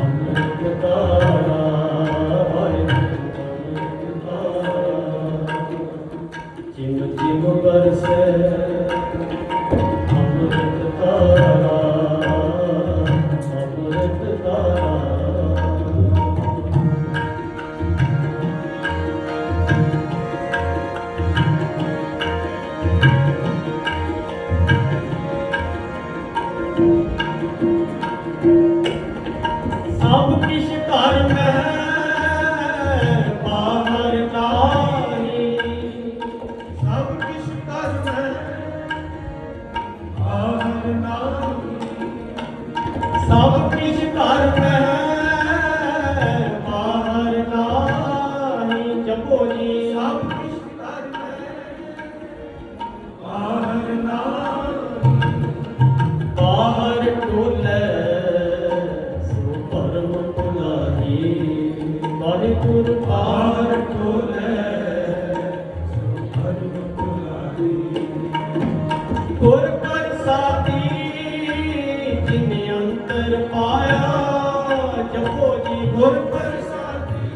Thank you. ਅੰਤਰ ਪਾਇਆ ਜਪੋ ਜੀ ਗੁਰ ਪ੍ਰਸਾਦੀ।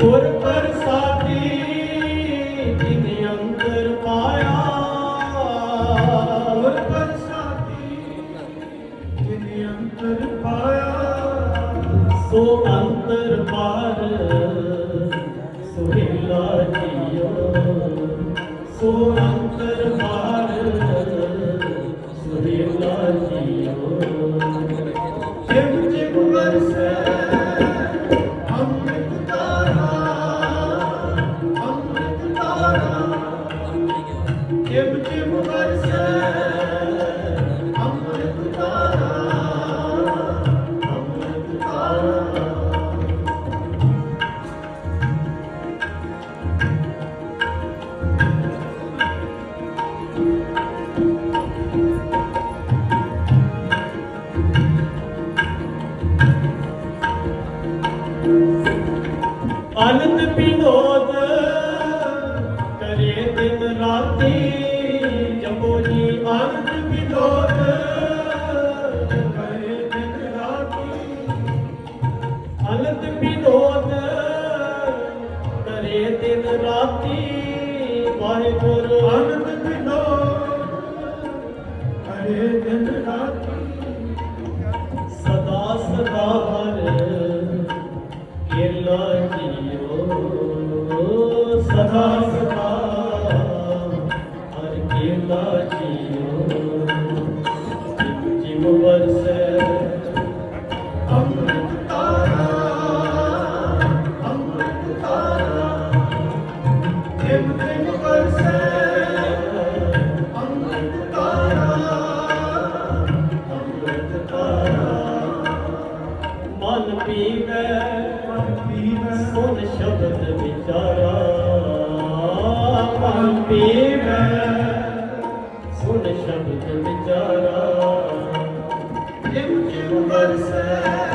ਗੁਰ ਪ੍ਰਸਾਦੀ ਜਿਨ ਅੰਤਰ ਪਾਇਆ। ਗੁਰ ਪ੍ਰਸਾਦੀ ਜਿਨ ਅੰਤਰ ਪਾਇਆ, ਸੋ ਅੰਤਰ ਪਾਰ ਸੁਹਿਲਾ ਜੀਓ। ਸੋ ਅੰਤਰ ਅਨੰਦ ਵਿਨੋਦ ਕਰੇ ਦਿਨ ਰਾਤੀ। ਜਪੋ ਜੀ, ਅਨੰਦ ਵਿਨੋਦ ਕਰੇ ਦਿਨ ਰਾਤੀ। ਅਨੰਦ ਵਿਨੋਦ ਕਰੇ ਦਿਨ ਰਾਤੀ। ਵਾਹਿਗੁਰੂ ਆਨੰਦ ਬਿਨੋ ਹਰੇ ਦਿਨ ਰਾਤੀ। ਸਦਾ ਸਦਾ ਵਰਸੈ ਜਿਮ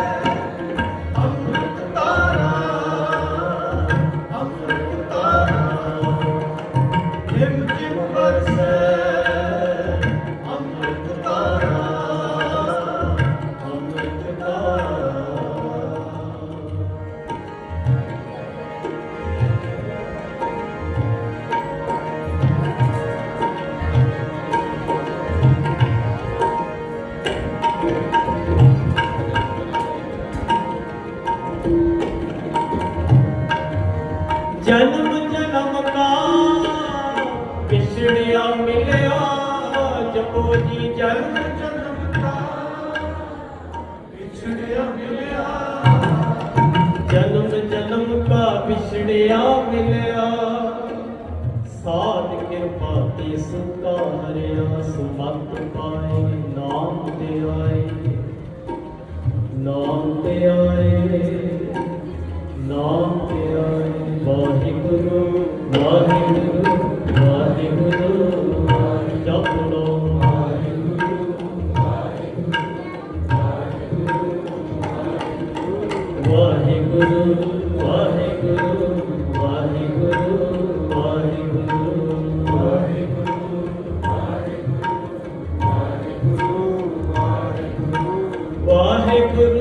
ਜਨਮ ਜਨਮ ਕਾ। ਮਿਲਿਆ, ਜਪੋ ਜੀ ਜਨਮ ਜਨਮ ਕਾ। ਮਿਲਿਆ, ਜਨਮ ਜਨਮ ਕਾ ਵਿਛੜਿਆ ਮਿਲਿਆ। ਸਾਧ ਕਿਰਪਾ ਸੁਕਾ ਹਰਿਆ, ਸੁਮਤ ਪਾਏ, ਨਾਮ ਤੇ ਆਏ। ਨਾਮ ਤੇ ਆਏ, ਨਾਮ ਤੇ ਆਏ। ਵਾਹਿਗੁਰੂ ਵਾਹਿਗੁਰੂ ਵਾਹਿਗੁਰੂ ਜਪ ਲੋ ਵਾਹਿਗੁਰੂ ਵਾਹਿਗੁਰੂ ਵਾਹਿਗੁਰੂ ਵਾਹਿਗੁਰੂ ਵਾਹਿਗੁਰੂ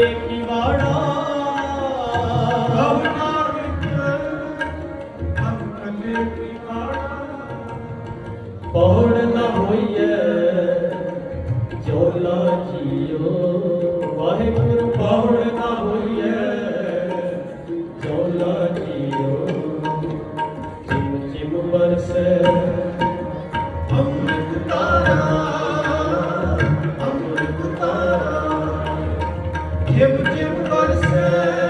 ਵੇਖੀ ਵਾੜਾ Amen.